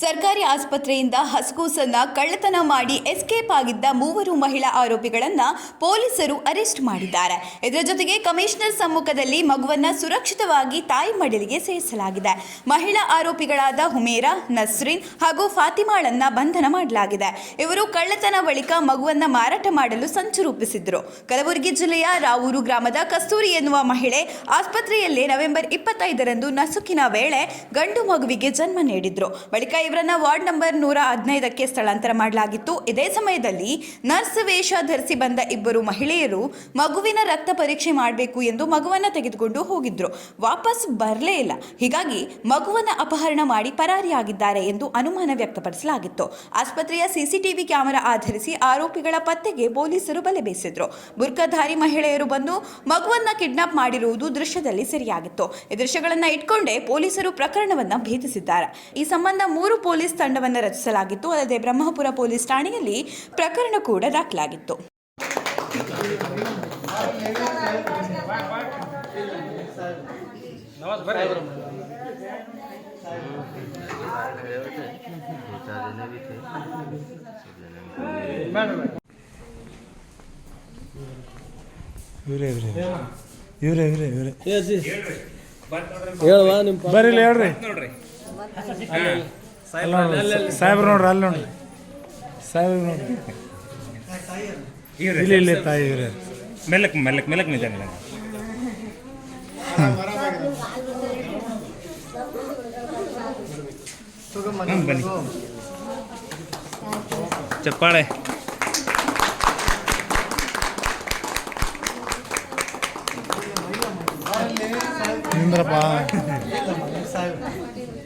ಸರ್ಕಾರಿ ಆಸ್ಪತ್ರೆಯಿಂದ ಹಸ್ಕೂಸನ್ನ ಕಳ್ಳತನ ಮಾಡಿ ಎಸ್ಕೇಪ್ ಆಗಿದ್ದ ಮೂವರು ಮಹಿಳಾ ಆರೋಪಿಗಳನ್ನ ಪೊಲೀಸರು ಅರೆಸ್ಟ್ ಮಾಡಿದ್ದಾರೆ. ಇದರ ಜೊತೆಗೆ ಕಮಿಷನರ್ ಸಮ್ಮುಖದಲ್ಲಿ ಮಗುವನ್ನ ಸುರಕ್ಷಿತವಾಗಿ ತಾಯಿ ಮಡಿಲಿಗೆ ಸೇರಿಸಲಾಗಿದೆ. ಮಹಿಳಾ ಆರೋಪಿಗಳಾದ ಹುಮೇರಾ, ನಸ್ರಿನ್ ಹಾಗೂ ಫಾತಿಮಾಳನ್ನ ಬಂಧನ ಮಾಡಲಾಗಿದೆ. ಇವರು ಕಳ್ಳತನ ಬಳಿಕ ಮಗುವನ್ನ ಮಾರಾಟ ಮಾಡಲು ಸಂಚು ರೂಪಿಸಿದ್ರು. ಕಲಬುರಗಿ ಜಿಲ್ಲೆಯ ರಾವೂರು ಗ್ರಾಮದ ಕಸ್ತೂರಿ ಎನ್ನುವ ಮಹಿಳೆ ಆಸ್ಪತ್ರೆಯಲ್ಲೇ ನವೆಂಬರ್ ಇಪ್ಪತ್ತೈದರಂದು ನಸುಕಿನ ವೇಳೆ ಗಂಡು ಮಗುವಿಗೆ ಜನ್ಮ ನೀಡಿದ್ರು. ಬಳಿಕ ಇವರನ್ನ ವಾರ್ಡ್ ನಂಬರ್ ನೂರ ಹದಿನೈದಕ್ಕೆ ಸ್ಥಳಾಂತರ ಮಾಡಲಾಗಿತ್ತು. ಇದೇ ಸಮಯದಲ್ಲಿ ನರ್ಸ್ ವೇಷ ಧರಿಸಿ ಬಂದ ಇಬ್ಬರು ಮಹಿಳೆಯರು ಮಗುವಿನ ರಕ್ತ ಪರೀಕ್ಷೆ ಮಾಡಬೇಕು ಎಂದು ಮಗುವನ್ನ ತೆಗೆದುಕೊಂಡು ಹೋಗಿದ್ರು. ವಾಪಸ್ ಬರಲೇ ಇಲ್ಲ. ಹೀಗಾಗಿ ಮಗುವನ್ನ ಅಪಹರಣ ಮಾಡಿ ಪರಾರಿಯಾಗಿದ್ದಾರೆ ಎಂದು ಅನುಮಾನ ವ್ಯಕ್ತಪಡಿಸಲಾಗಿತ್ತು. ಆಸ್ಪತ್ರೆಯ ಸಿಸಿಟಿವಿ ಕ್ಯಾಮೆರಾ ಆಧರಿಸಿ ಆರೋಪಿಗಳ ಪತ್ತೆಗೆ ಪೊಲೀಸರು ಬಲೆ ಬೀಸಿದ್ರು. ಬುರ್ಕಾಧಾರಿ ಮಹಿಳೆಯರು ಬಂದು ಮಗುವನ್ನ ಕಿಡ್ನಾಪ್ ಮಾಡಿರುವುದು ದೃಶ್ಯದಲ್ಲಿ ಸರಿಯಾಗಿತ್ತು. ಈ ದೃಶ್ಯಗಳನ್ನು ಇಟ್ಕೊಂಡೇ ಪೊಲೀಸರು ಪ್ರಕರಣವನ್ನ ಭೇದಿಸಿದ್ದಾರೆ ಈ ಸಂಬಂಧ ಮೂರು ಪೊಲೀಸ್ ತಂಡವನ್ನು ರಚಿಸಲಾಗಿತ್ತು. ಅಲ್ಲದೆ ಬ್ರಹ್ಮಪುರ ಪೊಲೀಸ್ ಠಾಣೆಯಲ್ಲಿ ಪ್ರಕರಣ ಕೂಡ ದಾಖಲಾಗಿತ್ತು. ಬರೀ ಹೇಳ್ರಿ. ನೋಡ್ರಿ ಸಾಹೇಬ್ರು ನೋಡ್ರಿ ಅಲ್ಲಿ ನೋಡ್ರಿ ಸಾಹೇಬ್ರು ನೋಡ್ರಿ ಇವ್ರಿ ಇಲ್ಲಿ ಇಲ್ಲಿ ತಾಯಿ ಇವರೇ. ಮೆಲ್ಲಕ್ ಮೆಲ್ಲಕ್ ಮೆಲ್ಲಕ್ ನಿಜ ಬನ್ನಿ. ಚಪ್ಪಾಳೆ. ನಿಂದ್ರಪ್ಪ. ಹಾಂ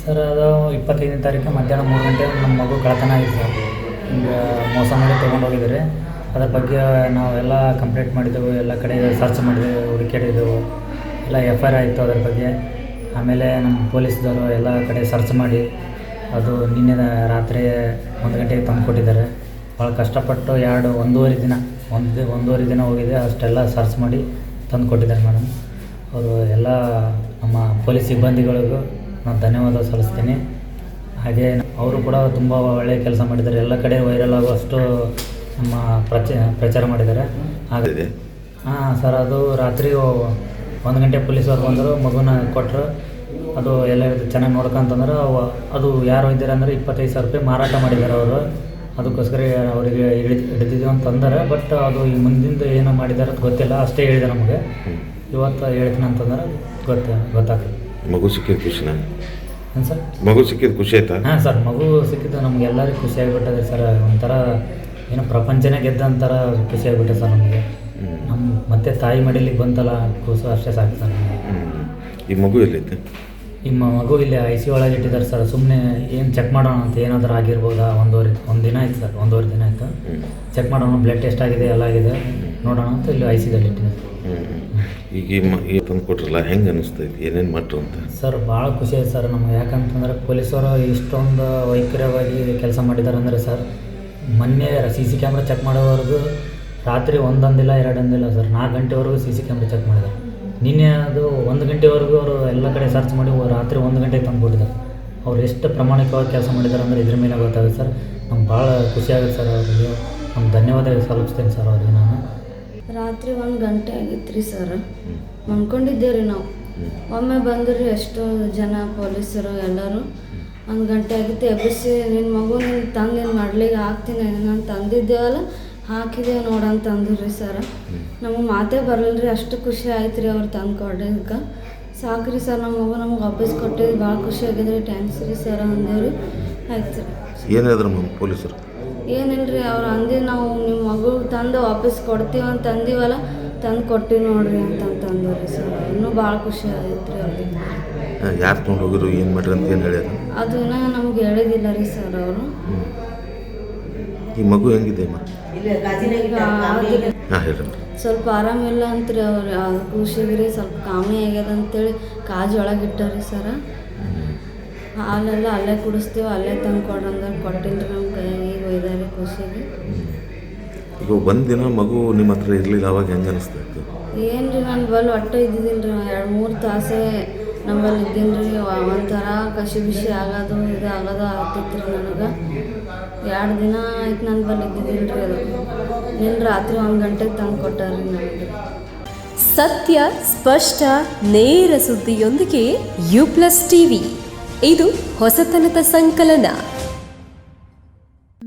ಸರ್, ಅದು ಇಪ್ಪತ್ತೈದನೇ ತಾರೀಕು ಮಧ್ಯಾಹ್ನ ಮೂರು ಗಂಟೆ ನಮ್ಮ ಮಗು ಕಳತನ ಆಗಿದೆ. ಸರ್ ಹಿಂಗೆ ಮೋಸ ಮಾಡಿ ತೊಗೊಂಡು ಹೋಗಿದ್ದಾರೆ. ಅದ್ರ ಬಗ್ಗೆ ನಾವೆಲ್ಲ ಕಂಪ್ಲೇಂಟ್ ಮಾಡಿದ್ದೆವು, ಎಲ್ಲ ಕಡೆ ಸರ್ಚ್ ಮಾಡಿದೆವು ಹುಡುಕಾಡಿದ್ದೆವು ಎಲ್ಲ ಎಫ್ ಐ ಆರ್ ಆಯಿತು ಅದ್ರ ಬಗ್ಗೆ. ಆಮೇಲೆ ನಮ್ಮ ಪೊಲೀಸ್ದವರು ಎಲ್ಲ ಕಡೆ ಸರ್ಚ್ ಮಾಡಿ ಅದು ನಿನ್ನೆ ರಾತ್ರಿ ಒಂದು ಗಂಟೆಗೆ ತಂದು ಕೊಟ್ಟಿದ್ದಾರೆ. ಭಾಳ ಕಷ್ಟಪಟ್ಟು ಎರಡು ಒಂದೂವರೆ ದಿನ ಒಂದು ಒಂದೂವರೆ ದಿನ ಹೋಗಿದೆ ಅಷ್ಟೆಲ್ಲ ಸರ್ಚ್ ಮಾಡಿ ತಂದು ಕೊಟ್ಟಿದ್ದಾರೆ ಮೇಡಮ್. ಅವರು ಎಲ್ಲ ನಮ್ಮ ಪೊಲೀಸ್ ಸಿಬ್ಬಂದಿಗಳಿಗೂ ನಾನು ಧನ್ಯವಾದ ಸಲ್ಲಿಸ್ತೀನಿ. ಹಾಗೆ ಅವರು ಕೂಡ ತುಂಬ ಒಳ್ಳೆಯ ಕೆಲಸ ಮಾಡಿದ್ದಾರೆ. ಎಲ್ಲ ಕಡೆ ವೈರಲ್ ಆಗುವಷ್ಟು ನಮ್ಮ ಪ್ರಚ ಪ್ರಚಾರ ಮಾಡಿದ್ದಾರೆ. ಹಾಗೆ ಹಾಂ ಸರ್ ಅದು ರಾತ್ರಿ ಒಂದು ಗಂಟೆ ಪೊಲೀಸವ್ರು ಬಂದರು ಮಗುನ ಕೊಟ್ಟರು ಅದು ಎಲ್ಲ ಚೆನ್ನಾಗಿ ನೋಡ್ಕೊಂತಂದ್ರೆ ಅವ ಅದು ಯಾರು ಇದ್ದಾರೆ ಅಂದರೆ ಇಪ್ಪತ್ತೈದು ಸಾವಿರ ರೂಪಾಯಿ ಮಾರಾಟ ಮಾಡಿದ್ದಾರೆ ಅವರು. ಅದಕ್ಕೋಸ್ಕರ ಅವರಿಗೆ ಹಿಡಿದು ಹಿಡಿದಿದ್ದೀವಿ ಅಂತಂದರೆ ಬಟ್ ಅದು ಈ ಮುಂದಿಂದ ಏನು ಮಾಡಿದ್ದಾರೆ ಅದು ಗೊತ್ತಿಲ್ಲ. ಅಷ್ಟೇ ಹೇಳಿದೆ ನಮಗೆ. ಇವತ್ತು ಹೇಳ್ತೀನಿ ಅಂತಂದ್ರೆ ಗೊತ್ತ ಗೊತ್ತಾಗ್ತದೆ ಮಗು ಸಿಕ್ಕಿದ ಖುಷಿನ? ಹಾಂ ಸರ್. ಮಗು ಸಿಕ್ಕಿದ ಖುಷಿ ಆಯ್ತಾ? ಹಾಂ ಸರ್ ಮಗು ಸಿಕ್ಕಿದ್ದು ನಮಗೆಲ್ಲರಿಗೂ ಖುಷಿ ಆಗಿಬಿಟ್ಟದೆ ಸರ್. ಒಂಥರ ಏನು ಪ್ರಪಂಚನೇ ಗೆದ್ದಂಥರ ಖುಷಿ ಆಗಿಬಿಟ್ಟೆ ಸರ್ ನಮಗೆ. ನಮ್ಮ ಮತ್ತೆ ತಾಯಿ ಮಡಿಲಿಗೆ ಬಂತಲ್ಲ ಕೂಸು ಅಷ್ಟೇ ಸಾಕು ಸರ್ ಈ ಮಗು ಎಲ್ಲಿತ್ತು ನಿಮ್ಮ ಮಗು ಇಲ್ಲಿ ಐ ಸಿ ಒಳಗೆ ಇಟ್ಟಿದ್ದಾರೆ ಸರ್. ಸುಮ್ಮನೆ ಏನು ಚೆಕ್ ಮಾಡೋಣ ಅಂತ ಏನಾದರೂ ಆಗಿರ್ಬೋದಾ? ಒಂದೂವರೆ ಒಂದು ದಿನ ಆಯ್ತು ಸರ್. ಒಂದೂವರೆ ದಿನ ಆಯ್ತು? ಚೆಕ್ ಮಾಡೋಣ ಬ್ಲಡ್ ಟೆಸ್ಟ್ ಆಗಿದೆ ಎಲ್ಲ ಆಗಿದೆ. ನೋಡೋಣ ಅಂತ ಇಲ್ಲಿ ಐ ಸಿದಲ್ಲಿ ಇಟ್ಟಿದ್ದಾರೆ. ಈಗ ಈ ಮ ಈ ತಂದು ಕೊಟ್ರಲ್ಲ ಹೆಂಗೆ ಅನಿಸ್ತೈತಿ ಏನೇನು ಮಾಡ್ರು ಅಂತ? ಸರ್ ಭಾಳ ಖುಷಿ ಆಯ್ತು ಸರ್ ನಮಗೆ. ಯಾಕಂತಂದ್ರೆ ಪೊಲೀಸರು ಇಷ್ಟೊಂದು ವೈಖರ್ಯವಾಗಿ ಕೆಲಸ ಮಾಡಿದ್ದಾರೆ ಅಂದರೆ ಸರ್ ಮೊನ್ನೆ ಸಿ ಸಿ ಕ್ಯಾಮ್ರಾ ಚೆಕ್ ಮಾಡೋವರೆಗೂ ರಾತ್ರಿ ಒಂದೊಂದಿಲ್ಲ ಎರಡೊಂದಿಲ್ಲ ಸರ್. ನಾಲ್ಕು ಗಂಟೆವರೆಗೂ ಸಿ ಸಿ ಕ್ಯಾಮ್ರಾ ಚೆಕ್ ಮಾಡಿದ್ದಾರೆ. ನಿನ್ನೆ ಅದು ಒಂದು ಗಂಟೆವರೆಗೂ ಅವರು ಎಲ್ಲ ಕಡೆ ಸರ್ಚ್ ಮಾಡಿ ರಾತ್ರಿ ಒಂದು ಗಂಟೆಗೆ ತಂದುಬಿಟ್ಟಿದ್ದಾರೆ. ಅವ್ರು ಎಷ್ಟು ಪ್ರಾಮಾಣಿಕವಾಗಿ ಕೆಲಸ ಮಾಡಿದ್ದಾರೆ ಅಂದರೆ ಇದ್ರ ಮೇಲೆ ಗೊತ್ತಾಗುತ್ತೆ ಸರ್. ನಮ್ಗೆ ಭಾಳ ಖುಷಿ ಆಗುತ್ತೆ ಸರ್ ಅವರಿಗೆ. ನಮ್ಮ ಧನ್ಯವಾದ ಸಲ್ಲಿಸ್ತೇನೆ ಸರ್ ಅವ್ರಿಗೆ ನಾನು. ರಾತ್ರಿ ಒಂದು ಗಂಟೆ ಆಗಿತ್ತು ರೀ ಸರ್. ಮನ್ಕೊಂಡಿದ್ದೇವೆ ರೀ ನಾವು. ಒಮ್ಮೆ ಬಂದ್ರಿ ಎಷ್ಟೋ ಜನ ಪೊಲೀಸರು ಎಲ್ಲರೂ. ಒಂದು ಗಂಟೆ ಆಗಿತ್ತು ಎಬ್ಬಿಸಿ ನಿನ್ನ ಮಗು ನಿನ್ನ ತಂದು ನಿನ್ನ ಮಾಡ್ಲಿಕ್ಕೆ ಆಗ್ತೀನಿ ನಾನು ತಂದಿದ್ದೇವಲ್ಲ. ಹಾಕಿದ್ದೇವೆ ನೋಡಂತ ಅಂದ್ರಿ ಸರ್ ನಮಗೆ ಮಾತೇ ಬರಲ್ರಿ ರೀ ಅಷ್ಟು ಖುಷಿ ಆಯ್ತು ರೀ ಅವ್ರು ತಂದು ಕೊಡೋದಕ್ಕೆ. ಸಾಕ್ರಿ ಸರ್ ನಮ್ಮ ಮಗು ನಮ್ಗೆ ವಾಪಸ್ ಕೊಟ್ಟಿದ್ದು ಭಾಳ ಖುಷಿ ಆಗ್ಯದ ರೀ ಟ್ಯಾಂಕ್ಸ್ ರೀ ಸರ್ ಅಂದೇವ್ರಿ. ಆಯ್ತು ರೀ ಏನಾದ್ರು ಪೊಲೀಸರು? ಏನಿಲ್ರಿ ಅವ್ರು ಅಂದಿ ನಾವು ನಿಮ್ಮ ಮಗಳು ತಂದು ವಾಪಸ್ ಕೊಡ್ತೀವಿ ಅಂತ ಅಂದಿವಲ್ಲ ತಂದು ಕೊಟ್ಟಿವಿ ನೋಡ್ರಿ ಅಂತ ರೀ ಸರ್. ಇನ್ನೂ ಭಾಳ ಖುಷಿ ಆಗೈತೆ ರೀ ಅವ್ರಿಗೆ. ಯಾರು ತೊಗೊಂಡು ಹೋಗಿರು ಏನು ಮಾಡ್ರಿ ಅಂತ ಏನು ಹೇಳಿದ್ರು ಅದು ಇನ್ನೂ ನಮ್ಗೆ ಹೇಳಿದಿಲ್ಲ ರೀ ಸರ್ ಅವರು. ಈ ಮಗು ಹೆಂಗಿದೆ ಅಮ್ಮ? ಹಾಂ ಸ್ವಲ್ಪ ಆರಾಮಿಲ್ಲ ಅಂತ್ರಿ ಅವ್ರು ಖುಷಿಗೆ ರೀ ಸ್ವಲ್ಪ ಕಾಮಿ ಆಗ್ಯದ ಅಂತೇಳಿ ಕಾಜು ಒಳಗೆ ಇಟ್ಟಾರಿ ಸರ. ಹಾಲೆಲ್ಲ ಅಲ್ಲೇ ಕುಡಿಸ್ತೀವಿ ಅಲ್ಲೇ ತಂದು ಕೊಡಂದ್ರೆ ಕೊಟ್ಟಿಲ್ಲ ನಮ್ಮ ಕೈಯಾಗ ಈಗ ಒಯ್ದಾರೆ ಖುಷಿಗೆ. ಈಗ ಒಂದಿನ ದಿನ ಮಗು ನಿಮ್ಮ ಹತ್ರ ಇರಲಿಲ್ಲ ಅವಾಗ ಹೆಂಗೆ ಅನಿಸ್ತಾ ಇತ್ತು? ಏನು ರೀ ನಾನು ಬಲ್ ಒಟ್ಟು ಇದ್ದಿದ್ದಿಲ್ಲ ರೀ ಎರಡು ಮೂರು ತಾಸೇ ನಮ್ಮಲ್ಲಿ ಇದ್ದೀನಿ ರೀ ಒಂಥರ ಕಸಿ ಬಿಸಿ ಆಗೋದು, ಇದು ಆಗೋದು ಆಗ್ತಿತ್ತು ರೀ ನನಗೆ. ಎರಡು ದಿನ ಆಯ್ತು ನನ್ನ ಬಲ್ಲಿ ಇದ್ದಿದ್ದಿಲ್ಲ ರೀ ಅದು ನಿನ್ನ ರಾತ್ರಿ ಒಂದು ಗಂಟೆಗೆ ತಂದು ಕೊಟ್ಟಾರ ನನಗೆ. ಸತ್ಯ, ಸ್ಪಷ್ಟ, ನೇರ ಸುದ್ದಿಯೊಂದಿಗೆ ಯು ಪ್ಲಸ್ ಟಿವಿ ಇದು ಹೊಸತನದ ಸಂಕಲನ.